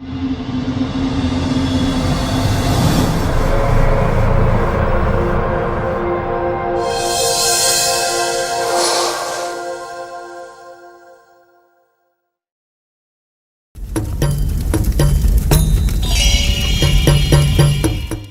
you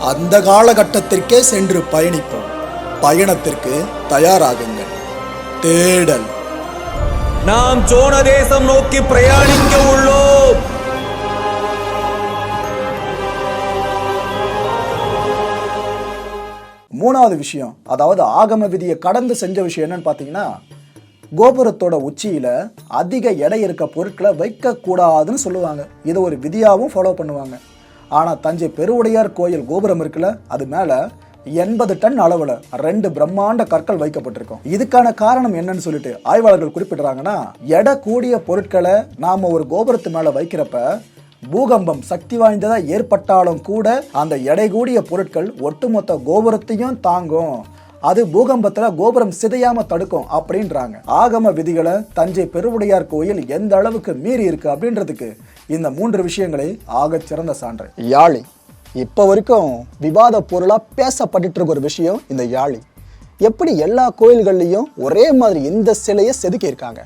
அந்த காலகட்டத்திற்கே சென்று பயணிப்போம். பயணத்திற்கு தயாராகுங்கள். தேடல். நாம் சோழ தேசம் நோக்கி பிரயாணிக்க உள்ளோம். மூணாவது விஷயம் அதாவது ஆகம விதியை கடந்து செஞ்ச விஷயம் என்னன்னு பார்த்தீங்கன்னா கோபுரத்தோட உச்சியில அதிக எடை இருக்க பொருட்களை வைக்க கூடாதுன்னு சொல்லுவாங்க. இதை ஒரு விதியாவும் ஃபாலோ பண்ணுவாங்க. ஆனால் தஞ்சை பெருவுடையார் கோயில் கோபுரம் இருக்குல்ல அது மேலே எண்பது டன் அளவில் ரெண்டு பிரம்மாண்ட கற்கள் வைக்கப்பட்டிருக்கும். இதுக்கான காரணம் என்னன்னு சொல்லிட்டு ஆய்வாளர்கள் குறிப்பிடுறாங்கன்னா எடை கூடிய பொருட்களை நாம் ஒரு கோபுரத்து மேலே வைக்கிறப்ப பூகம்பம் சக்தி வாய்ந்ததா ஏற்பட்டாலும் கூட அந்த எடை கூடிய பொருட்கள் ஒட்டுமொத்த கோபுரத்தையும் தாங்கும். அது பூகம்பத்துல கோபுரம் சிதையாம தடுக்கும் அப்படின்றாங்க. ஆகம விதிகளை தஞ்சை பெருவுடையார் கோயில் எந்த அளவுக்கு மீறி இருக்கு அப்படின்றதுக்கு இந்த மூன்று விஷயங்களை ஆகச் சிறந்த சான்று. யாழி. இப்போ வரைக்கும் விவாத பொருளாக பேசப்பட்டுட்டு இருக்க ஒரு விஷயம் இந்த யாழி. எப்படி எல்லா கோயில்கள்லையும் ஒரே மாதிரி இந்த சிலையை செதுக்கியிருக்காங்க?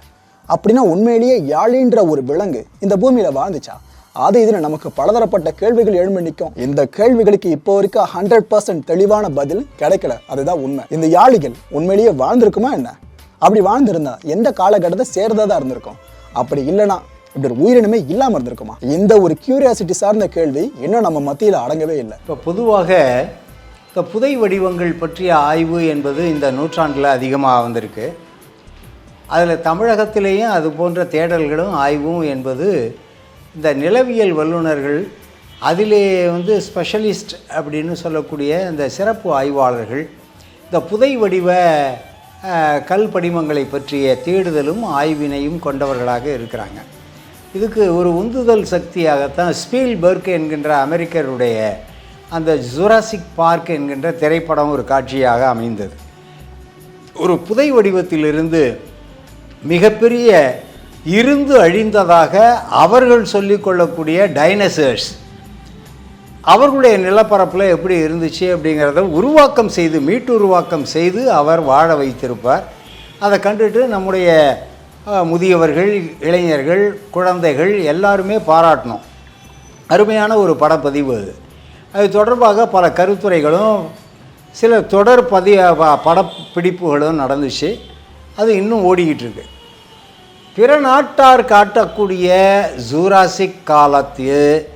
அப்படின்னா உண்மையிலேயே யாழின்ற ஒரு விலங்கு இந்த பூமியில் வாழ்ந்துச்சா? அது இதில் நமக்கு பலதரப்பட்ட கேள்விகள் எழும்பி நிற்கும். இந்த கேள்விகளுக்கு இப்போ வரைக்கும் ஹண்ட்ரட் பர்சன்ட் தெளிவான பதில் கிடைக்கல. அதுதான் உண்மை. இந்த யாழிகள் உண்மையிலேயே வாழ்ந்திருக்குமா என்ன? அப்படி வாழ்ந்திருந்தா எந்த காலகட்டத்தை சேர்ந்ததாக இருந்திருக்கும்? அப்படி இல்லைனா இப்படி ஒரு உயிரினமே இல்லாமல் இருந்திருக்குமா? எந்த ஒரு கியூரியாசிட்டி சார்ந்த கேள்வி இன்னும் நம்ம மத்தியில் அடங்கவே இல்லை. இப்போ பொதுவாக இந்த புதை வடிவங்கள் பற்றிய ஆய்வு என்பது இந்த நூற்றாண்டில் அதிகமாக வந்திருக்கு. அதில் தமிழகத்திலேயும் அது போன்ற தேடல்களும் ஆய்வும் என்பது இந்த நிலவியல் வல்லுநர்கள் அதிலே வந்து ஸ்பெஷலிஸ்ட் அப்படின்னு சொல்லக்கூடிய இந்த சிறப்பு ஆய்வாளர்கள் இந்த புதை வடிவ கல் படிமங்களை பற்றிய தேடுதலும் ஆய்வினையும் கொண்டவர்களாக இருக்கிறாங்க. இதுக்கு ஒரு உந்துதல் சக்தியாகத்தான் ஸ்பீல்பர்க் என்கின்ற அமெரிக்கருடைய அந்த ஜுராசிக் பார்க் என்கின்ற திரைப்படம் ஒரு காட்சியாக அமைந்தது. ஒரு புதை வடிவத்திலிருந்து மிகப்பெரிய இருந்து அழிந்ததாக அவர்கள் சொல்லிக்கொள்ளக்கூடிய டைனசர்ஸ் அவர்களுடைய நிலப்பரப்பில் எப்படி இருந்துச்சு அப்படிங்கிறத உருவாக்கம் செய்து மீட்டு உருவாக்கம் செய்து அவர் வாழ வைத்திருப்பார். அதை கண்டுட்டு நம்முடைய முதியவர்கள் இளைஞர்கள் குழந்தைகள் எல்லாருமே பாராட்டணும். அருமையான ஒரு படப்பதிவு அது. அது தொடர்பாக பல கருத்துரைகளும் சில தொடர் பதி ப- படப்பிடிப்புகளும் நடந்துச்சு. அது இன்னும் ஓடிக்கிட்டு இருக்கு பிற நாட்டார் காட்டக்கூடிய ஜூராசிக் காலத்து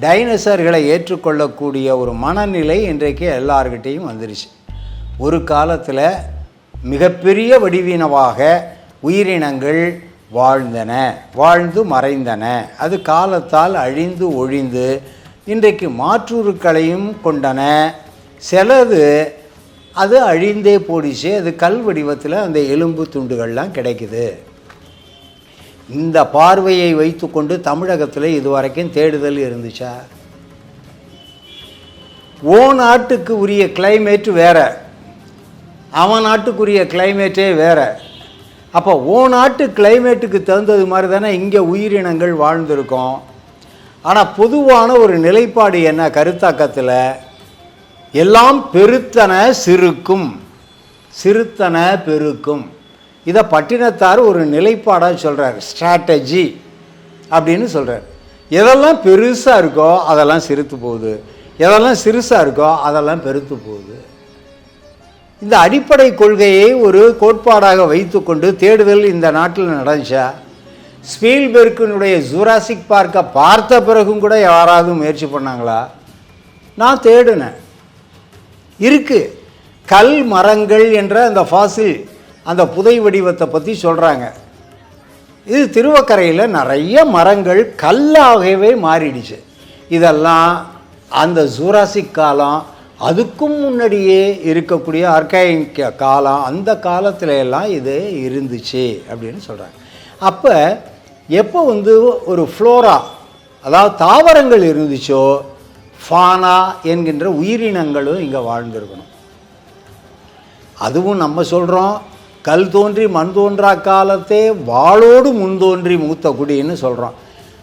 டைனோசர்களை ஏற்றுக்கொள்ளக்கூடிய ஒரு மனநிலை இன்றைக்கு எல்லார்கிட்டேயும் வந்துருச்சு. ஒரு காலத்தில் மிகப்பெரிய வடிவினவாக உயிரினங்கள் வாழ்ந்தன வாழ்ந்து மறைந்தன. அது காலத்தால் அழிந்து ஒழிந்து இன்றைக்கு மாற்றுருக்களையும் கொண்டன. சிலது அது அழிந்தே போடிச்சு அது கல் வடிவத்தில் அந்த எலும்பு துண்டுகள்லாம் கிடைக்குது. இந்த பார்வையை வைத்துக்கொண்டு தமிழகத்தில் இதுவரைக்கும் தேடுதல் இருந்துச்சா? ஓ நாட்டுக்கு உரிய கிளைமேட் வேற. அவன் நாட்டுக்குரிய கிளைமேட்டே வேறு. அப்போ ஓ நாட்டு கிளைமேட்டுக்கு தகுந்தது மாதிரி தானே இங்கே உயிரினங்கள் வாழ்ந்திருக்கோம். ஆனால் பொதுவான ஒரு நிலைப்பாடு என்ன கருத்தாக்கத்தில்? எல்லாம் பெருத்தன சிறுக்கும். சிறுத்தன பெருக்கும். இதை பட்டினத்தார் ஒரு நிலைப்பாடாக சொல்கிறார் ஸ்ட்ராட்டஜி அப்படின்னு சொல்கிறார் எதெல்லாம் பெருசாக இருக்கோ அதெல்லாம் சிறுத்து போகுது. எதெல்லாம் சிறுசாக இருக்கோ அதெல்லாம் பெருத்து போகுது. இந்த அடிப்படை கொள்கையை ஒரு கோட்பாடாக வைத்துக்கொண்டு தேடுதல் இந்த நாட்டில் நடந்துச்சா? ஸ்பீல்பெர்க்கினுடைய ஜூராசிக் பார்க்கை பார்த்த பிறகும் கூட யாராவது முயற்சி பண்ணாங்களா? நான் தேடினேன். இருக்குது கல் மரங்கள் என்ற அந்த ஃபாசில் அந்த புதை வடிவத்தை பற்றி சொல்கிறாங்க இது திருவக்கரையில் நிறைய மரங்கள் கல்லாகவே மாறிடுச்சு. இதெல்லாம் அந்த ஜூராசிக் காலம் அதுக்கும் முன்னாடியே இருக்கக்கூடிய ஆர்காயிக் காலம் அந்த காலத்துல எல்லாம் இது இருந்துச்சு அப்படின்னு சொல்கிறாங்க அப்போ எப்போ வந்து ஒரு ஃப்ளோரா அதாவது தாவரங்கள் இருந்துச்சோ ஃபானா என்கின்ற உயிரினங்களும் இங்கே வாழ்ந்திருக்கணும். அதுவும் நம்ம சொல்கிறோம் கல் தோன்றி மண் தோன்றா காலத்தே வாளோடு முன் தோன்றி மூத்த குடின்னு சொல்கிறோம்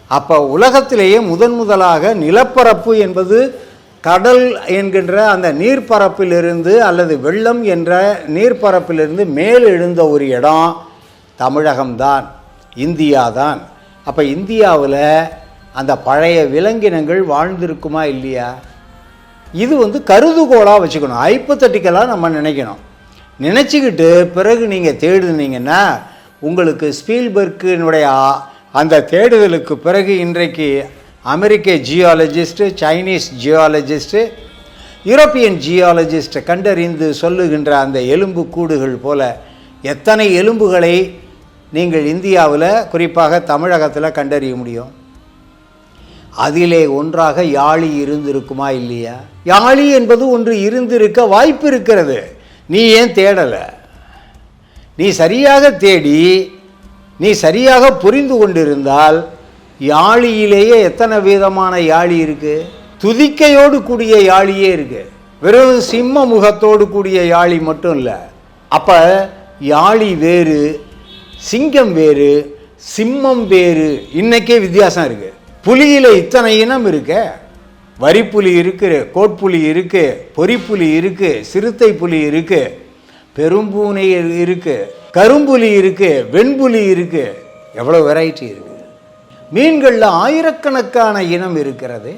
அப்போ உலகத்திலேயே முதன் முதலாக நிலப்பரப்பு என்பது கடல் என்கின்ற அந்த நீர்ப்பரப்பிலிருந்து அல்லது வெள்ளம் என்ற நீர்ப்பரப்பிலிருந்து மேல் எழுந்த ஒரு இடம் தமிழகம்தான் இந்தியா தான் அப்போ இந்தியாவில் அந்த பழைய விலங்கினங்கள் வாழ்ந்திருக்குமா இல்லையா? இது வந்து கருதுகோளாக வச்சுக்கணும். ஐப்பத்தட்டிக்கலாக நம்ம நினைக்கணும். நினச்சிக்கிட்டு பிறகு நீங்கள் தேடுனீங்கன்னா உங்களுக்கு ஸ்பீல்பர்க்கினுடைய அந்த தேடுதலுக்கு பிறகு இன்றைக்கு அமெரிக்க ஜியாலஜிஸ்ட்டு சைனீஸ் ஜியாலஜிஸ்ட்டு யூரோப்பியன் ஜியாலஜிஸ்ட்டை கண்டறிந்து சொல்லுகின்ற அந்த எலும்பு கூடுகள் போல எத்தனை எலும்புகளை நீங்கள் இந்தியாவில் குறிப்பாக தமிழகத்தில் கண்டறிய முடியும்? அதிலே ஒன்றாக யாழி இருந்திருக்குமா இல்லையா? யாழி என்பது ஒன்று இருந்திருக்க வாய்ப்பு இருக்கிறது. நீ ஏன் தேடலை? நீ சரியாக தேடி நீ சரியாக புரிந்து கொண்டிருந்தால் யாழியிலேயே எத்தனை விதமான யாழி இருக்குது துதிக்கையோடு கூடிய யாழியே இருக்குது வெறும் சிம்ம முகத்தோடு கூடிய யாழி மட்டும் இல்லை. அப்போ யாழி வேறு சிங்கம் வேறு சிம்மம் வேறு இன்றைக்கே வித்தியாசம் இருக்குது புலியில் இத்தனை இனம் இருக்க. வரிப்புலி இருக்குது கோட்புலி இருக்குது பொறிப்புலி இருக்குது சிறுத்தை புலி இருக்குது பெரும்பூனை இருக்குது கரும்புலி இருக்குது வெண்புலி இருக்குது எவ்வளோ வெரைட்டி இருக்குது மீன்களில் ஆயிரக்கணக்கான இனம் இருக்கிறது.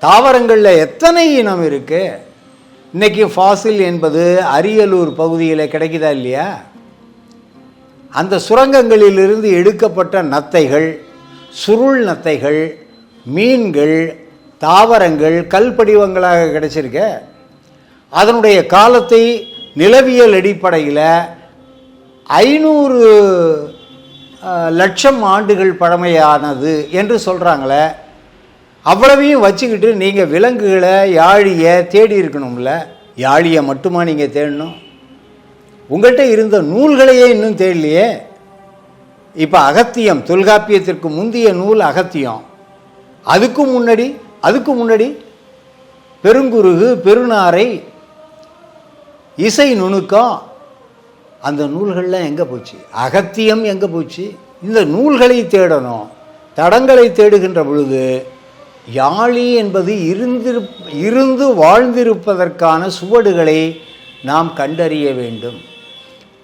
தாவரங்களில் எத்தனை இனம் இருக்கு? இன்னைக்கு ஃபாசில் என்பது அரியலூர் பகுதியில் கிடைக்குதா இல்லையா? அந்த சுரங்கங்களிலிருந்து எடுக்கப்பட்ட நத்தைகள் சுருள் நத்தைகள் மீன்கள் தாவரங்கள் கல் படிவங்களாக கிடைச்சிருக்க. அதனுடைய காலத்தை நிலவியல் அடிப்படையில் ஐநூறு லட்சம் ஆண்டுகள் பழமையானது என்று சொல்கிறாங்களே அவ்வளவையும் வச்சுக்கிட்டு நீங்கள் விலங்குகளை யாழியை தேடி இருக்கணும்ல? யாழியை மட்டுமா நீங்கள் தேடணும்? உங்கள்கிட்ட இருந்த நூல்களையே இன்னும் தேடலையே? இப்போ அகத்தியம் தொல்காப்பியத்திற்கு முந்தைய நூல் அகத்தியம். அதுக்கு முன்னாடி அதுக்கு முன்னாடி பெருங்குருகு பெருநாரை இசை நுணுக்கம் அந்த நூல்கள்லாம் எங்கே போச்சு? அகத்தியம் எங்கே போச்சு? இந்த நூல்களை தேடணும். தடங்களை தேடுகின்ற பொழுது யாழி என்பது இருந்திரு இருந்து வாழ்ந்திருப்பதற்கான சுவடுகளை நாம் கண்டறிய வேண்டும்.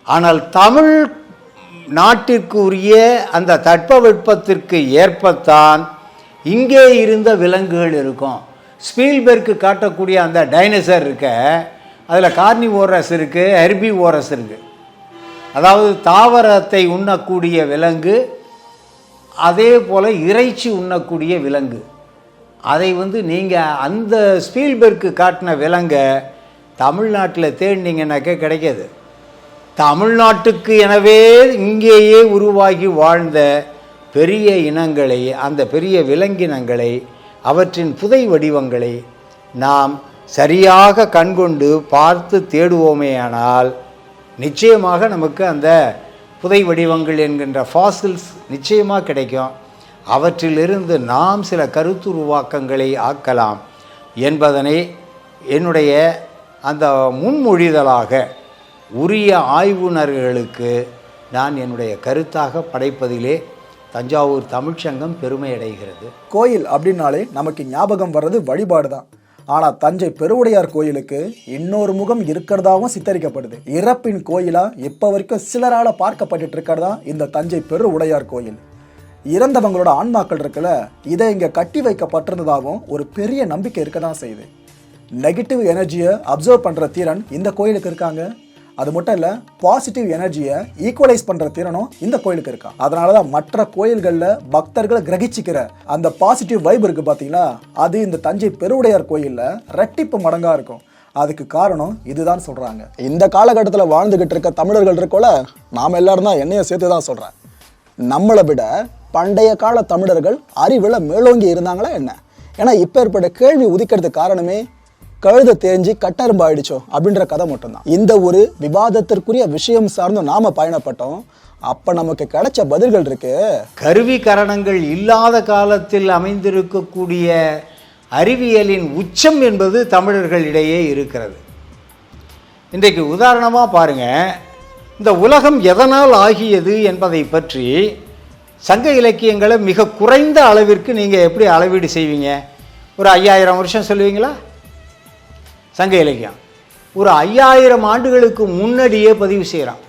ஆனால் தமிழ் நாட்டிற்கு உரிய அந்த தட்பவெட்பத்திற்கு ஏற்பத்தான் இங்கே இருந்த விலங்குகள் இருக்கும். ஸ்பீல்பெர்க்கு காட்டக்கூடிய அந்த டைனசர் இருக்க. அதில் கார்னி ஓரஸ் இருக்குது ஹெர்பி ஓரஸ் இருக்குது அதாவது தாவரத்தை உண்ணக்கூடிய விலங்கு அதே போல் இறைச்சி உண்ணக்கூடிய விலங்கு. அதை வந்து நீங்கள் அந்த ஸ்பீல்பெர்க்கு காட்டின விலங்கை தமிழ்நாட்டில் தேடினீங்கன்னாக்க கிடைக்காது. தமிழ்நாட்டுக்கு எனவே இங்கேயே உருவாகி வாழ்ந்த பெரிய இனங்களை அந்த பெரிய விலங்கினங்களை அவற்றின் புதை வடிவங்களை நாம் சரியாக கண்கொண்டு பார்த்து தேடுவோமேயானால் நிச்சயமாக நமக்கு அந்த புதை வடிவங்கள் என்கின்ற ஃபாசில்ஸ் நிச்சயமாக கிடைக்கும். அவற்றிலிருந்து நாம் சில கருத்துருவாக்கங்களை ஆக்கலாம் என்பதனை என்னுடைய அந்த முன்மொழிதலாக உரிய ஆய்வுணர்களுக்கு நான் என்னுடைய கருத்தாக படைப்பதிலே தஞ்சாவூர் தமிழ்ச்சங்கம் பெருமையடைகிறது. கோயில் அப்படின்னாலே நமக்கு ஞாபகம் வர்றது வழிபாடு தான் ஆனால் தஞ்சை பெருவுடையார் கோயிலுக்கு இன்னொரு முகம் இருக்கிறதாவும் சித்தரிக்கப்படுது. இறப்பின் கோயிலா இப்போ வரைக்கும் சிலரால் பார்க்கப்பட்டு இருக்கிறதா இந்த தஞ்சை பெரு உடையார் கோயில். இறந்தவங்களோட ஆன்மாக்கள் இருக்குல்ல இதை இங்கே கட்டி வைக்கப்பட்டிருந்ததாகவும் ஒரு பெரிய நம்பிக்கை இருக்க தான் செய்யுது. நெகட்டிவ் எனர்ஜியை அப்சர்வ் பண்ணுற திறன் இந்த கோயிலுக்கு இருக்காங்க. அது மட்டும் இல்லை பாசிட்டிவ் எனர்ஜியை ஈக்குவலைஸ் பண்ணுற திறனும் இந்த கோயிலுக்கு இருக்கா? அதனாலதான் மற்ற கோயில்களில் பக்தர்கள் கிரகிச்சிக்கிற அந்த பாசிட்டிவ் வைப் இருக்குது பார்த்தீங்களா அது இந்த தஞ்சை பெருவுடையார் கோயிலில் ரெட்டிப்பு மடங்காக இருக்கும். அதுக்கு காரணம் இதுதான் சொல்கிறாங்க இந்த காலகட்டத்தில் வாழ்ந்துக்கிட்டு இருக்க தமிழர்கள் இருக்கோல நாம எல்லாரும் தான் என்னைய சேர்த்து தான் சொல்கிறேன் நம்மளை விட பண்டைய கால தமிழர்கள் அறிவில் மேலோங்கி இருந்தாங்களா என்ன? ஏன்னா இப்போ ஏற்பட்ட கேள்வி உதிக்கிறதுக்கு காரணமே கழுத தேஞ்சு கட்டரும்பு ஆயிடுச்சோ அப்படின்ற கதை மட்டும்தான். இந்த ஒரு விவாதத்திற்குரிய விஷயம் சார்ந்து நாம பயணப்பட்டோம். அப்ப நமக்கு கிடைச்ச பதில்கள் இருக்கு. கருவி கரணங்கள் இல்லாத காலத்தில் அமைந்திருக்கக்கூடிய அறிவியலின் உச்சம் என்பது தமிழர்களிடையே இருக்கிறது. இன்றைக்கு உதாரணமாக பாருங்க. இந்த உலகம் எதனால் ஆகியது என்பதை பற்றி சங்க இலக்கியங்களை மிக குறைந்த அளவிற்கு நீங்கள் எப்படி அளவீடு செய்வீங்க? ஒரு ஐயாயிரம் வருஷம் சொல்லுவீங்களா? சங்க இலக்கியம் ஒரு ஐயாயிரம் ஆண்டுகளுக்கு முன்னாடியே பதிவு செய்கிறான்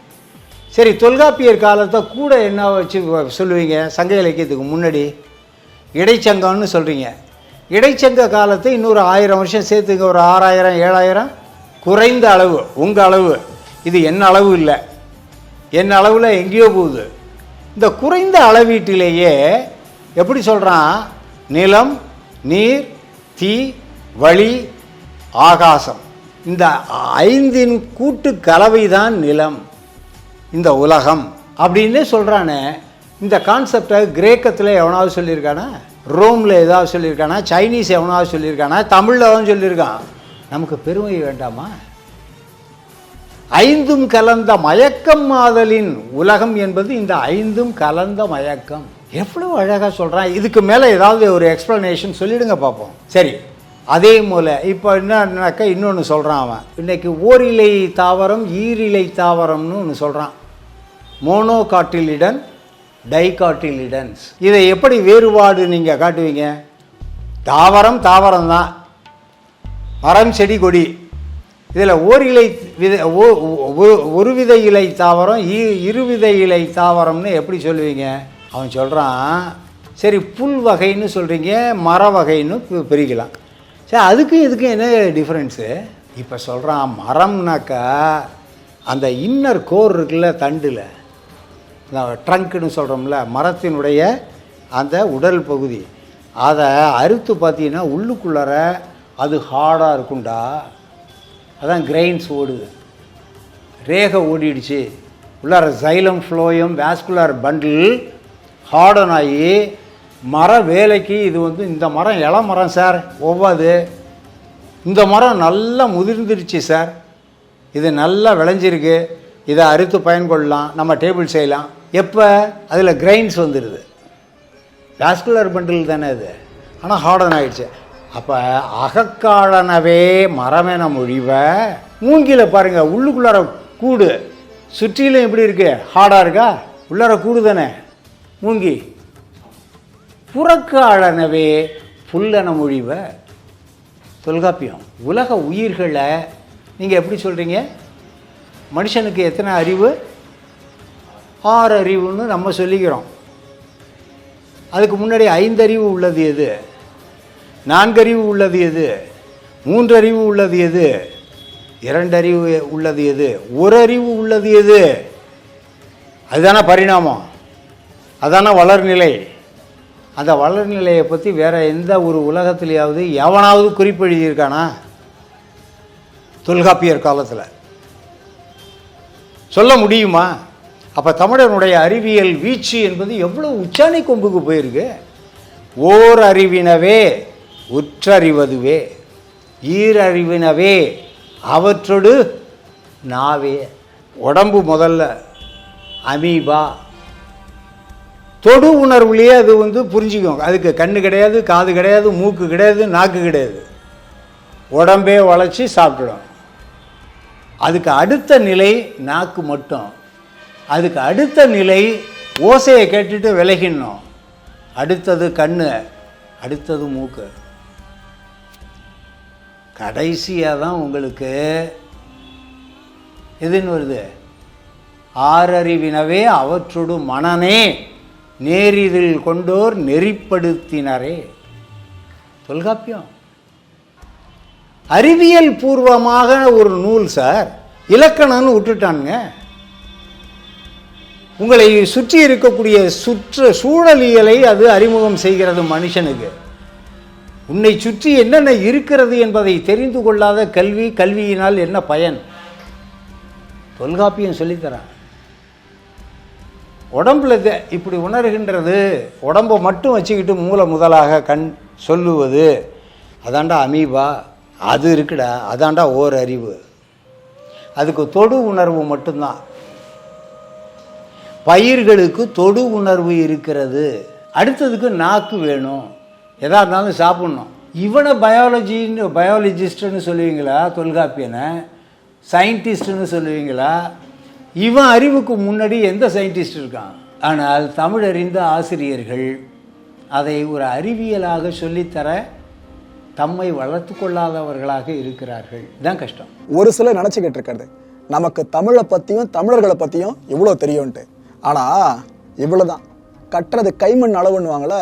சரி தொல்காப்பியர் காலத்தை கூட என்ன வச்சு சொல்லுவீங்க? சங்க இலக்கியத்துக்கு முன்னாடி இடைச்சங்கம்னு சொல்கிறீங்க இடைச்சங்க காலத்தை இன்னொரு ஆயிரம் வருஷம் சேர்த்துங்க. ஒரு ஆறாயிரம் ஏழாயிரம்? குறைந்த அளவு உங்கள் அளவு. இது என்ன அளவு இல்லை. என் அளவில் எங்கேயோ போகுது. இந்த குறைந்த அளவீட்டிலேயே எப்படி சொல்கிறான் நிலம் நீர் தீ வழி ஆகாசம். இந்த ஐந்தின் கூட்டு கலவை தான் நிலம். இந்த உலகம். அப்படின்னு சொல்கிறானே இந்த கான்செப்டை கிரேக்கத்தில் எவனாவது சொல்லியிருக்கானா? ரோமில் ஏதாவது சொல்லியிருக்கானா? சைனீஸ் எவனாவது சொல்லியிருக்கானா? தமிழில் அவன் சொல்லியிருக்கான். நமக்கு பெருமை வேண்டாமா? ஐந்தும் கலந்த மயக்கம் மாதலின் உலகம் என்பது இந்த ஐந்தும் கலந்த மயக்கம். எவ்வளோ அழகாக சொல்கிறான் இதுக்கு மேலே ஏதாவது ஒரு எக்ஸ்ப்ளனேஷன் சொல்லிடுங்க பார்ப்போம் சரி. அதே போல் இப்போ என்னன்னாக்கா இன்னொன்று சொல்கிறான் அவன். இன்னைக்கு ஓரிலை தாவரம் ஈரிலை தாவரம்னு ஒன்று சொல்கிறான் மோனோ காட்டிலிடன் டைகாட்டிலிடன்ஸ் இதை எப்படி வேறுபாடு நீங்கள் காட்டுவீங்க? தாவரம் தாவரம் தான். மரம் செடி கொடி. இதில் ஓரிலை வித ஓ- ஒரு வித இலை தாவரம் இ- இருவித இலை தாவரம்னு எப்படி சொல்லுவீங்க? அவன் சொல்கிறான் சரி புல் வகைன்னு சொல்கிறீங்க மர வகைன்னு பி- பிரிக்கலாம். அதுக்கும் இதுக்கும் என்ன டிஃப்ரென்ஸு இப்போ சொல்கிறான் மரம்னாக்கா அந்த இன்னர் கோர் இருக்குல்ல தண்டில். ட்ரங்க்னு சொல்கிறோம்ல மரத்தினுடைய அந்த உடல் பகுதி. அதை அறுத்து பார்த்தீங்கன்னா உள்ளுக்குள்ளார அது ஹார்டாக இருக்குண்டா அதான் கிரெயின்ஸ் ஓடுது. ரேகை ஓடிடுச்சு. உள்ளார xylem phloem vascular bundle harden ஆகி மர வேலைக்கு இது வந்து இந்த மரம் இள மரம் சார் ஒவ்வாது இந்த மரம் நல்லா முதிர்ந்துருச்சு சார். இது நல்லா விளைஞ்சிருக்கு. இதை அறுத்து பயன்கொள்ளலாம் நம்ம டேபிள் செய்யலாம். எப்போ? அதில் கிரைன்ஸ் வந்துடுது வாஸ்குலர் பண்டில் தானே இது. ஆனால் ஹார்டன் ஆகிடுச்சு அப்போ அகக்காலனவே மரமென மொழிவை மூங்கில பாருங்க உள்ளுக்குள்ளார கூடு. சுற்றிலும் எப்படி இருக்கு? ஹார்டாக இருக்கா? உள்ளார கூடு தானே. மூங்கி. புறக்காலனவே புல்லன மொழிவ தொல்காப்பியம். உலக உயிர்களை நீங்கள் எப்படி சொல்கிறீங்க மனுஷனுக்கு எத்தனை அறிவு? ஆறு அறிவுன்னு நம்ம சொல்லிக்கிறோம். அதுக்கு முன்னாடி ஐந்தறிவு உள்ளது எது? நான்கறிவு உள்ளது எது? மூன்றறிவு உள்ளது எது? இரண்டறிவு உள்ளது எது? ஒரு அறிவு உள்ளது எது? அதுதானே பரிணாமம். அதான வளர்நிலை. அந்த வளர்நிலையை பற்றி வேறு எந்த ஒரு உலகத்திலேயாவது எவனாவது குறிப்பு எழுதியிருக்கானா? தொல்காப்பியர் காலத்தில். சொல்ல முடியுமா? அப்போ தமிழனுடைய அறிவியல் வீச்சு என்பது எவ்வளோ உச்சாணி கொம்புக்கு போயிருக்கு? ஓர் அறிவினவே உற்றறிவதுவே. ஈரறிவினவே அவற்றோடு நாவே. உடம்பு முதல்ல அமீபா தொடு உணர்வுலேயே அது வந்து புரிஞ்சுக்கும். அதுக்கு கண்ணு கிடையாது காது கிடையாது மூக்கு கிடையாது நாக்கு கிடையாது. உடம்பே வளைச்சி சாப்பிட்டுடும் அதுக்கு அடுத்த நிலை நாக்கு மட்டும். அதுக்கு அடுத்த நிலை ஓசையை கேட்டுட்டு விலகிடணும். அடுத்தது கண்ணு அடுத்தது மூக்கு. கடைசியாக தான் உங்களுக்கு எதுன்னு வருது? ஆறறிவினவே அவற்றோடு மனனே. நேரிதில் கொண்டோர் நெறிப்படுத்தினரே. தொல்காப்பியம். அறிவியல் பூர்வமாக ஒரு நூல் சார். இலக்கணம்னு விட்டுட்டானுங்க. உங்களை சுற்றி இருக்கக்கூடிய சுற்ற சூழலியலை அது அறிமுகம் செய்கிறது மனுஷனுக்கு. உன்னை சுற்றி என்னென்ன இருக்கிறது என்பதை தெரிந்து கொள்ளாத கல்வி கல்வியினால் என்ன பயன்? தொல்காப்பியம் சொல்லித்தரான். உடம்புல இப்படி உணர்கின்றது உடம்பை மட்டும் வச்சுக்கிட்டு மூளை முதலாக கண் சொல்லுவது அதாண்டா அமீபா அது இருக்குடா அதாண்டா ஓர் அறிவு அதுக்கு தொடு உணர்வு மட்டும்தான். பயிர்களுக்கு தொடு உணர்வு இருக்கிறது. அடுத்ததுக்கு நாக்கு வேணும். எதா இருந்தாலும் சாப்பிட்ணும். இவனை பயாலஜின்னு பயாலஜிஸ்ட்னு சொல்லுவீங்களா தொல்காப்பியனை? சயின்டிஸ்ட்டுன்னு சொல்லுவீங்களா? இவன் அறிவுக்கு முன்னாடி எந்த சயின்டிஸ்ட் இருக்கான்? ஆனால் தமிழறிந்த ஆசிரியர்கள் அதை ஒரு அறிவியலாக சொல்லித்தர தம்மை வளர்த்து கொள்ளாதவர்களாக இருக்கிறார்கள். இதுதான் கஷ்டம். ஒரு சிலர் நினச்சிக்கிட்டு இருக்கிறது நமக்கு தமிழை பற்றியும் தமிழர்களை பற்றியும் இவ்வளோ தெரியும்ன்ட்டு. ஆனால் இவ்வளோதான் கட்டுறது கைமண் அளவுன்னுவாங்களே